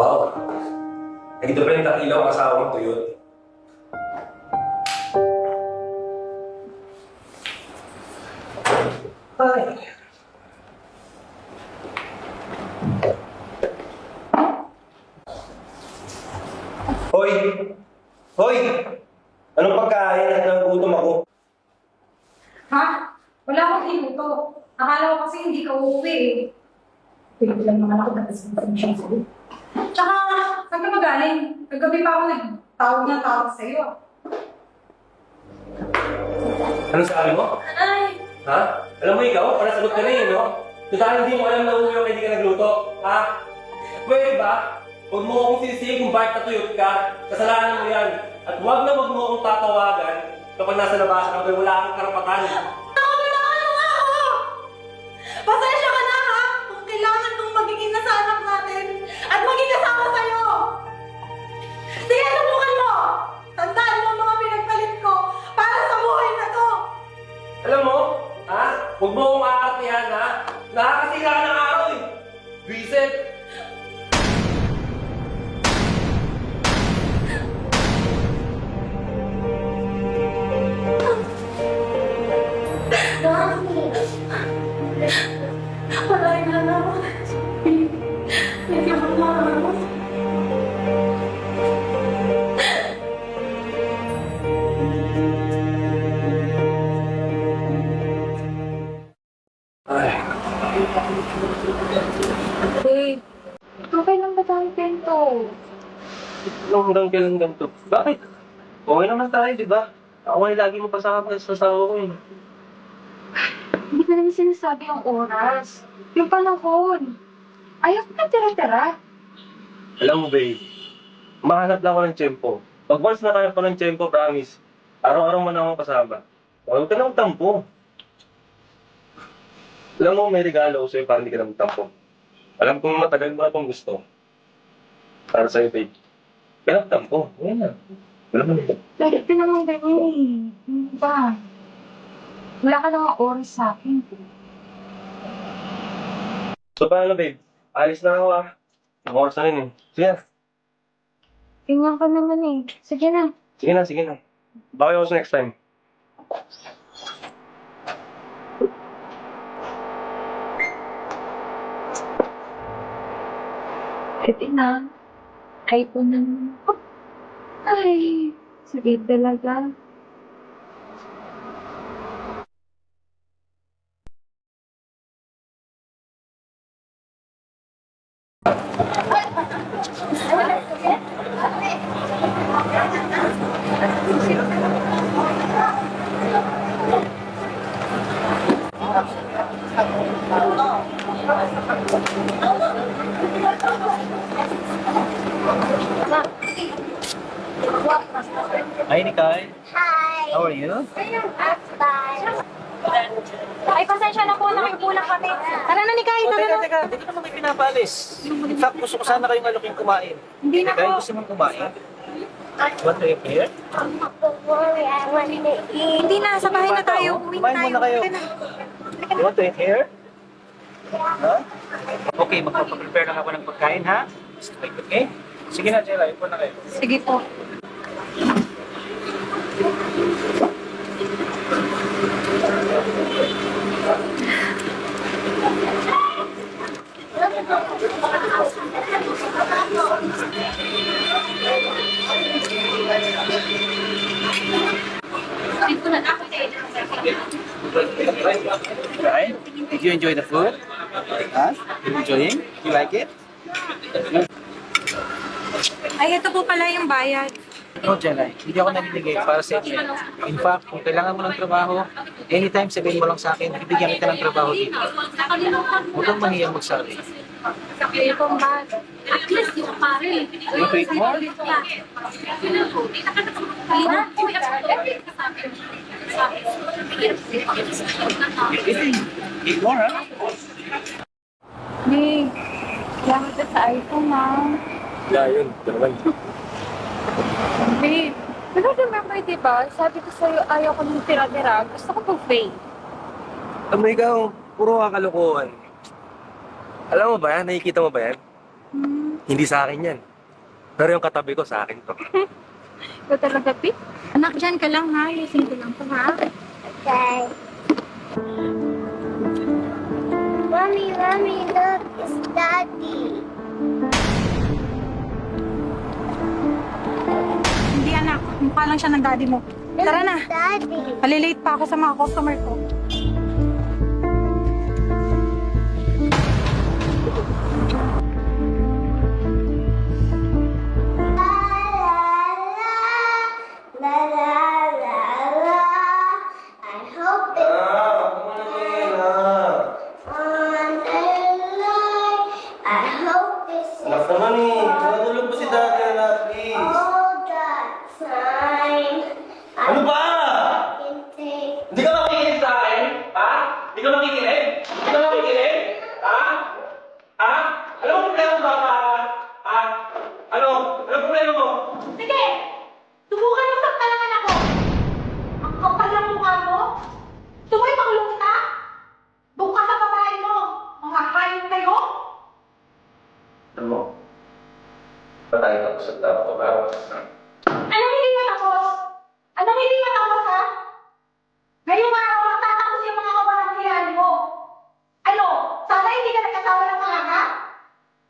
Wow. Pa yung takilaw kasama mong tuyot. Ay. Hoy! Hoy! Anong pagkain at nagutom ako? Ha? Wala akong hinuto. Akala ko kasi hindi ka uuwi eh. Pwede lang naman ako dahil sa information sa'yo. Tsaka, saan ka ba galing? Kagabi pa ako nagtawag na tawag sa'yo. Anong sabi mo? Ay! Ha? Alam mo ikaw, para sagot ka na eh, no? Total, hindi mo alam na ako hindi ka nagluto. Ha? Pwede ba? Huwag mo akong sisihin kung bakit natuyot ka. Kasalanan mo yan. At huwag na huwag mo akong tatawagan kapag nasa labas ka wala kang karapatan. Nakakailangan mo nga ako! Pasensya at maging kasama sa'yo! Sige, subukan mo! Tandaan mo ang mga pinagpalit ko para sa buhay na to! Alam mo, ha? Huwag mo akong aartihan, ha? Nakakasira ka ng araw eh. Vincent! Babe, okay lang ba tayo pinto? Nung hanggang kailan ganito? Bakit? Okay naman tayo, di ba? Ako ay lagi mo pasakap sa sasawa ko eh. Hindi ko naman sinasabi yung oras. Yung panahon. Ayaw ko na tira-tira. Alam mo, babe, mahanap lang ako ng tiyempo. Pag once nakahanap ko ng tiyempo, promise, araw-araw man ako kasama. Huwag ka na magtampo. Alam mo, may regalo ko sa'yo para hindi ka na magtampo. Alam kong matagal mo na itong gusto. Para sa'yo, babe. Kaya magtampo. Ngayon na. Wala mo na. Lagi ka naman ganyan eh. Ba? Wala ka namang oras sa akin. So, paano, babe? Alis na ako ah. Ang oras na rin eh. Sige na. Ganyan ka naman eh. Sige na. Sige na, sige na. Baka ako sa next time. Pwede na. Ay po na. Ay, sige talaga. Hi, Nicole. Hi! How are you? Bye! Ay, pasensya na po. Nakikulang kami. Tara na ni Kai. Oh, Tara teka, na. teka. Hindi ko naman may pinapalis. In fact, gusto ko sana kayong aloking kumain. Hindi na Kaya po. gusto mong kumain. Here? Don't worry, I want to eat. Hindi na. Sa bahay na tayo. Uwi na Kumain tayo. muna kayo. Halika na. You want to eat here? Ha? Okay, magpapaprepare lang ako ng pagkain, ha? Just wait, okay? Sige na, Jella. Ipon na kayo. Sige po. Right? Did you enjoy the food? Huh? You enjoying? You like it? Ay, ito po pala yung bayad. No, Jelay. Hindi ako naninigay para sa inyo. In fact, kung kailangan mo ng trabaho, anytime sabihin mo lang sa akin, bibigyan kita ng trabaho dito. Huwag kang mahiyang magsabi. Pong bag. At least yung pare. You eat more? Eat more, ha? Hey, salamat ka sa iPhone, ha? Yeah, yun. Naman. Babe, pero remember, di ba? Sabi ko sa'yo, ayaw ko nung tira-tira. Gusto ko pag-fake. Ikaw, puro kakalokohan. Alam mo ba yan? Nakikita mo ba yan? Hmm. Hindi sa akin yan. Pero yung katabi ko sa akin to. Ikaw talaga, Pete. Anak, dyan ka lang ha. Ayusin ko lang to ha. Okay. Mommy, mommy, look, it's daddy. Hindi anak, mukha lang siya ng daddy mo. Tara na, Daddy. malilate pa ako sa mga customer ko. Natulog pa si daddy na please. all the time. I Ano ba? can take Hindi ka makikinig sa akin? Ha? Hindi ka makikinig? Hindi ka makikinig? Ha? Ha? Ano ang problema ba? Ha? Ha? Ano? Ano ang problema mo? Sige! Subukan mo sa talangan ako! Ang kapal ng mukha mo! Tumoy makulong ka! Bukas sa babae mo! Mga hayop kayo! Ano mo? Sa tao ko ba? Anong hindi matapos? Anong hindi matapos ha? Ngayong araw, matatapos yung mga kabahan mo. Ano? Sana hindi ka nagkatawa ng mga ha?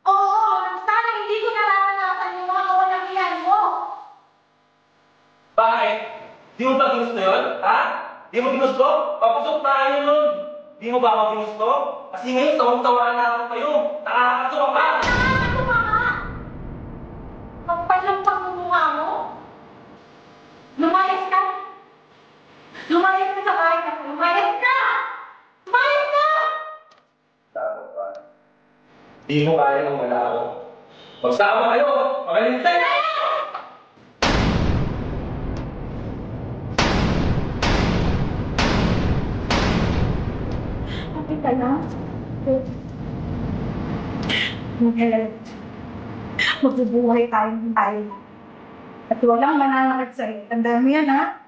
Oo, sana hindi ko nararanasan yung mga kawalang mo. Bakit? Di mo ba ginusto yun? Ha? Di mo ginusto? Papusok tayo nun. Di mo ba ako ginusto? Kasi ngayon, tawang-tawa na ako kayo. Nakakasuwa ka. Ano ba ka? Kapal ng pangmumukha mo? Lumayas ka! Lumayas ka sa bahay ka! Lumayas ka! Lumayas ka! Tama pa. Di mo kaya wala ako. Magsama kayo! Magalintay! Okay ka na? Mahal. Magbubuhay tayong tayo. At walang mananakit sa'yo. Tandaan mo yan, ha?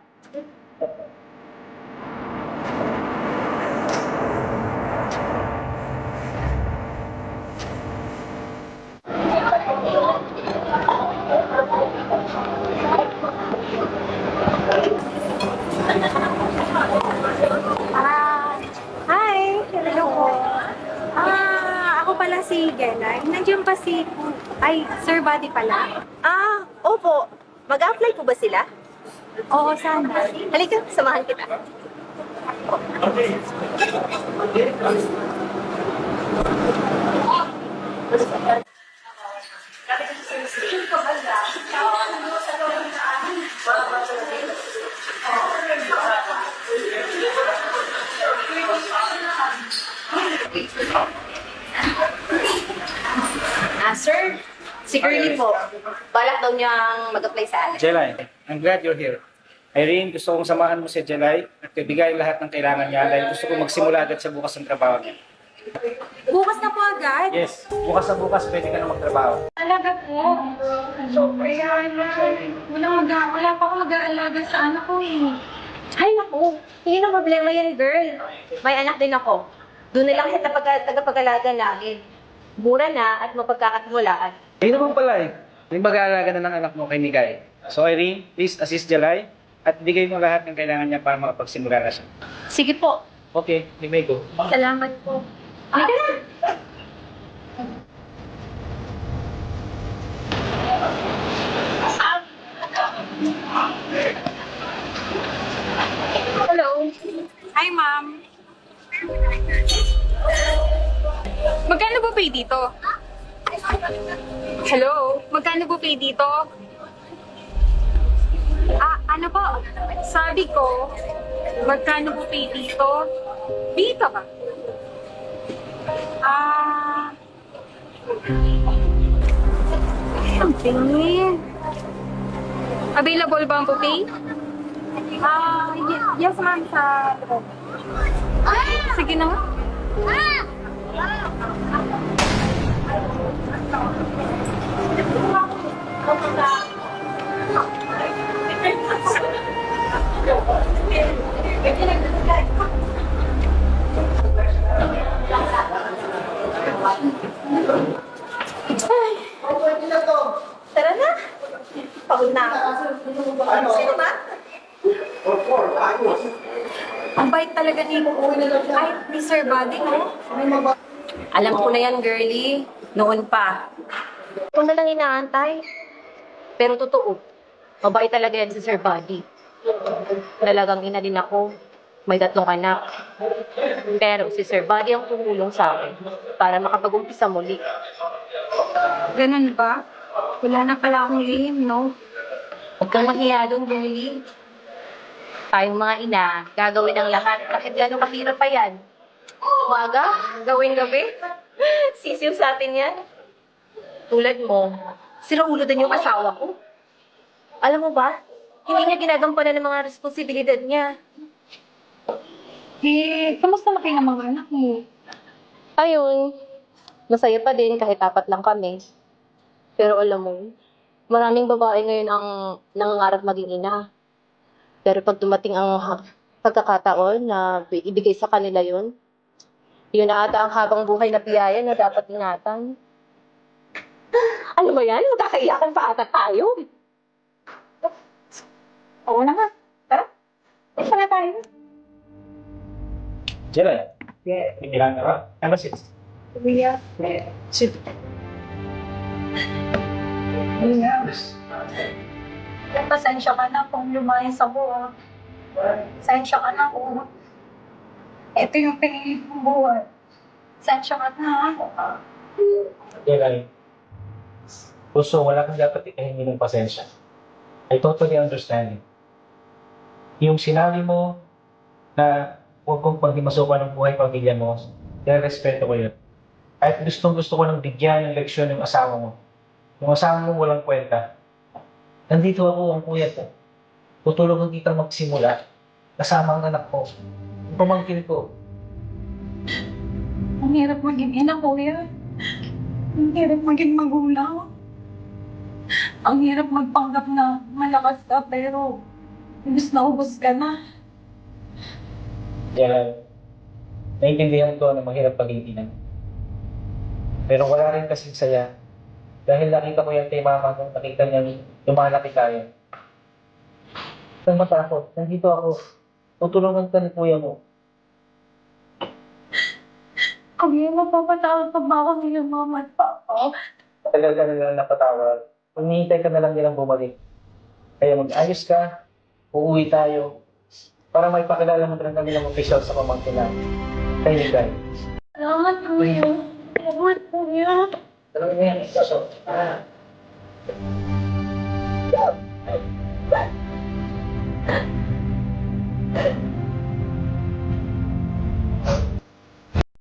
Ah, hi! Hello po. Ah, ako pala si Genay. Nandiyan pa si... Buddy pala. Ah, opo. Mag-apply po ba sila? Oo, sana. Halika, samahan kita. Ah, sir. Si Curly po. Balak daw niyang mag-apply sa atin. Jelay, I'm glad you're here. Irene, gusto kong samahan mo si Jelay at ibigay lahat ng kailangan niya dahil gusto ko magsimula agad sa bukas ng trabaho niya. Bukas na po agad. Yes, bukas sa bukas pwede ka na magtrabaho. Alaga po. Ano. Wala, mag wala pa ako mag-aalaga sa anak ko eh. Ay, naku. Hindi na problema yan, girl. May anak din ako. Doon na lang sa tapag- tagapag-alaga namin. Mura na at mapagkakatiwalaan. Ayun naman pala eh. May mag-aalaga na ng anak mo kay Miguel. So Irene, please assist Jelay at bigay mo lahat ng kailangan niya para makapagsimula na siya. Sige po. Okay, you may go. Salamat po. Halika na. Hello. Po pay dito? Hello? Magkano po pay dito? Ah, ano po? Sabi ko, magkano po pay dito? Dito ba? Ah... Ang tingin. Available ba ang pupi? Ah, yes ma'am sa. Sige na nga. Tara na. Pagod na ako. Sino ba? Ang bait talaga ni, ay, ni Sir Buddy, no? Alam ko na yan, girly. Noon pa. Ito na lang inaantay. Pero totoo, mabait talaga yan si Sir Buddy. Talagang ina din ako. May tatlong anak. Pero si Sir Buddy ang tumulong sa akin para makapag-umpisa muli. Ganun ba? Wala na pala akong lihim, no? Huwag kang mahiya doon, girlie. Tayong mga ina, gagawin ang lahat kahit gano'ng kahirap pa yan. Umaga, gawin gabi. Sisiw sa atin yan. Tulad mo, sila ulo din yung asawa ko. Alam mo ba, hindi niya ginagampanan ng mga responsibilidad niya. Eh, kamusta na kayo ng mga anak mo? Ayun, masaya pa din kahit apat lang kami. Pero alam mo, maraming babae ngayon ang nangangarap maging ina. Pero pag dumating ang pagkakataon na ibigay sa kanila yun, yun na ata ang habang buhay na biyaya na dapat ingatan. Ano ba yan? Magkakaiyakan pa ata tayo. Oo na nga. Tara. Isa na tayo. Jelay. Yeah. Ilan ka ba? Ano si? Kuya. Sit. Pasensya ka na kung lumayas ako, ah. Pasensya ka na kung ito yung pinili kong buhay. Pasensya ka na. Jelay. Puso, wala kang dapat ikahingi ng pasensya. I totally understand it. Yung sinabi mo na huwag kong pagdimasukan ng buhay pamilya mo, respeto ko yun. At gustong gusto ko nang bigyan ng leksyon yung asawa mo. Yung asawa mo walang kwenta. Nandito ako ang kuya ko. Tutulungan kita magsimula kasama ang anak ko. Pamangkin ko. Ang hirap maging ina, kuya. Ang hirap maging magulang. Ang hirap magpanggap na malakas ka, pero ubus na ubus ka na. Kaya, naiintindihan ko na mahirap paging ina. Pero wala rin kasing saya. Dahil nakita ko yan kay mama nung nakita niya lumalaki tayo. Huwag matakot. Nandito ako. Tutulungan ka ni kuya mo. Kuya, mapapatawad pa ba ako sa iyo, mama at papa? Tagal ka na lang napatawad. Maghihintay ka na lang nilang bumalik. Kaya mag-ayos ka, uuwi tayo, para may pakilala mo talaga nilang official sa pamangkin na. Kaya ni Guy. Salamat, kuya. Salamat, kuya. Salamat mo ano, yan, kaso. Ah. Hey!